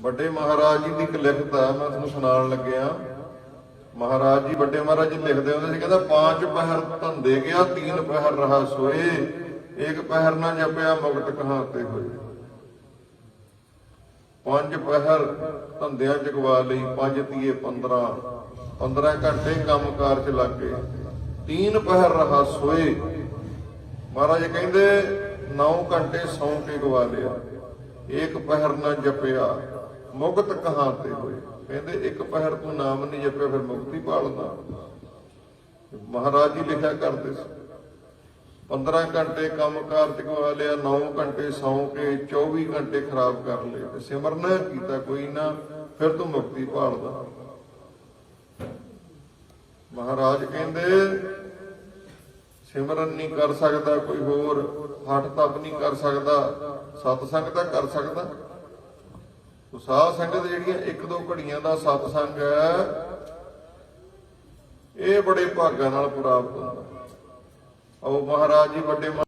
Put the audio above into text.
ਵੱਡੇ ਮਹਾਰਾਜ ਜੀ ਦੀ ਇੱਕ ਲਿਖਤ ਹੈ ਮੈਂ ਤੁਹਾਨੂੰ ਸੁਣਾਉਣ ਲੱਗਿਆ ਮਹਾਰਾਜ ਜੀ, ਵੱਡੇ ਮਹਾਰਾਜ ਜੀ ਲਿਖਦੇ ਹੁੰਦੇ ਸੀ, ਕਹਿੰਦਾ ਪੰਜ ਪਹਿਰ ਧੰਦੇ ਗਿਆ, ਤੀਨ ਪਹਿਰ ਰਹਾ ਸੋਏ। ਇੱਕ ਪਹਿਰ ਨਾ ਜਪਿਆ ਮੁਕਤ ਕਹਾਂ ਤੇ ਹੋਏ। ਪੰਜ ਪਹਿਰ ਧੰਦਿਆਂ ਚ ਗਵਾ ਲਈ, ਪੰਜ ਤੀਏ 15 15 ਘੰਟੇ ਕੰਮਕਾਰ ਚ ਲੱਗ ਗਏ। ਤੀਨ ਪਹਿਰ ਰਹਾ ਸੋਏ। ਮਹਾਰਾਜ ਕਹਿੰਦੇ 9 ਘੰਟੇ ਸੌਂ ਕੇ ਗਵਾ ਲਿਆ। ਇੱਕ ਪਹਿਰ ਨਾ ਜਪਿਆ, ਮੁਕਤ ਕਹਾਂ ਤੇ ਹੋਏ? ਕਹਿੰਦੇ ਇੱਕ ਪਹਿਰ ਤੂੰ ਨਾਮ ਨਹੀਂ ਜਪਿਆ, ਫਿਰ ਮੁਕਤੀ ਭਾਲਦਾ। ਮਹਾਰਾਜ ਜੀ ਲਿਖਿਆ ਕਰਦੇ ਸੀ 15 ਘੰਟੇ ਕੰਮਕਾਰ ਤੇ ਗਵਾ ਲਿਆ 9 ਘੰਟੇ ਸੌਂ ਕੇ 24 ਘੰਟੇ ਖਰਾਬ ਕਰ ਲਏ ਤੇ ਸਿਮਰਨ ਕੀਤਾ ਕੋਈ ਨਾ, ਫਿਰ ਤੂੰ ਮੁਕਤੀ ਪਾਲਦਾ ਮਹਾਰਾਜ ਕਹਿੰਦੇ ਸਿਮਰਨ ਨਹੀਂ ਕਰ ਸਕਦਾ, ਕੋਈ ਹੋਰ ਹੱਠ ਤਪ ਨਹੀਂ ਕਰ ਸਕਦਾ ਸਤਸੰਗ ਤਾਂ ਕਰ ਸਕਦਾ। ਉਹ ਸਾਧ ਸੰਗਤ ਜਿਹੜੀਆਂ ਇੱਕ ਦੋ ਘੜੀਆਂ ਦਾ ਸਤਸੰਗ ਹੈ, ਇਹ ਬੜੇ ਭਾਗਾਂ ਨਾਲ ਪ੍ਰਾਪਤ ਹੁੰਦਾ। ਉਹ ਮਹਾਰਾਜ ਜੀ, ਵੱਡੇ